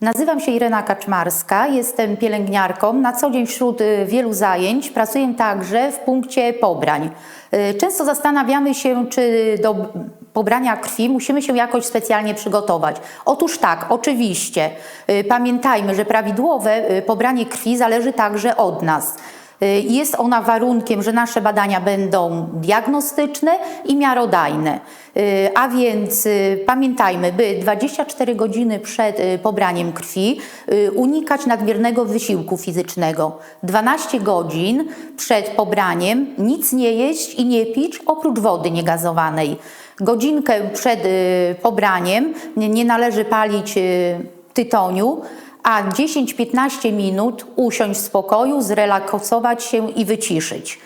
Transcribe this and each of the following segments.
Nazywam się Irena Kaczmarska, jestem pielęgniarką. Na co dzień wśród y, wielu zajęć pracuję także w punkcie pobrań. Y, Często zastanawiamy się, czy do pobrania krwi musimy się jakoś specjalnie przygotować. Otóż tak, oczywiście. Y, Pamiętajmy, że prawidłowe pobranie krwi zależy także od nas. Y, Jest ona warunkiem, że nasze badania będą diagnostyczne i miarodajne. Y, A więc y, pamiętajmy, by 24 godziny przed pobraniem krwi unikać nadmiernego wysiłku fizycznego. 12 godzin przed pobraniem nic nie jeść i nie pić oprócz wody niegazowanej. Godzinkę przed pobraniem nie należy palić tytoniu, a 10-15 minut usiąść w spokoju, zrelaksować się i wyciszyć.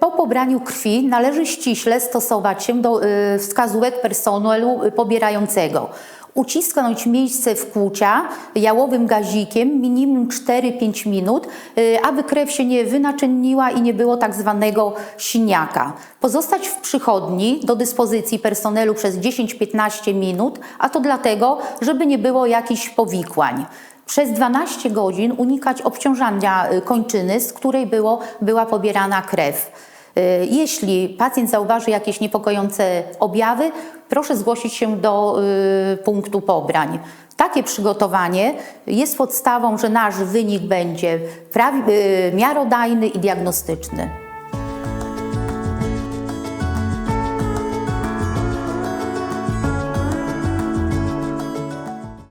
Po pobraniu krwi należy ściśle stosować się do y, wskazówek personelu pobierającego. Ucisnąć miejsce wkłucia jałowym gazikiem minimum 4-5 minut, y, aby krew się nie wynaczynniła i nie było tak zwanego siniaka. Pozostać w przychodni do dyspozycji personelu przez 10-15 minut, a to dlatego, żeby nie było jakichś powikłań. Przez 12 godzin unikać obciążania y, kończyny, z której było, była pobierana krew. Y, Jeśli pacjent zauważy jakieś niepokojące objawy, proszę zgłosić się do y, punktu pobrań. Takie przygotowanie jest podstawą, że nasz wynik będzie y, miarodajny i diagnostyczny.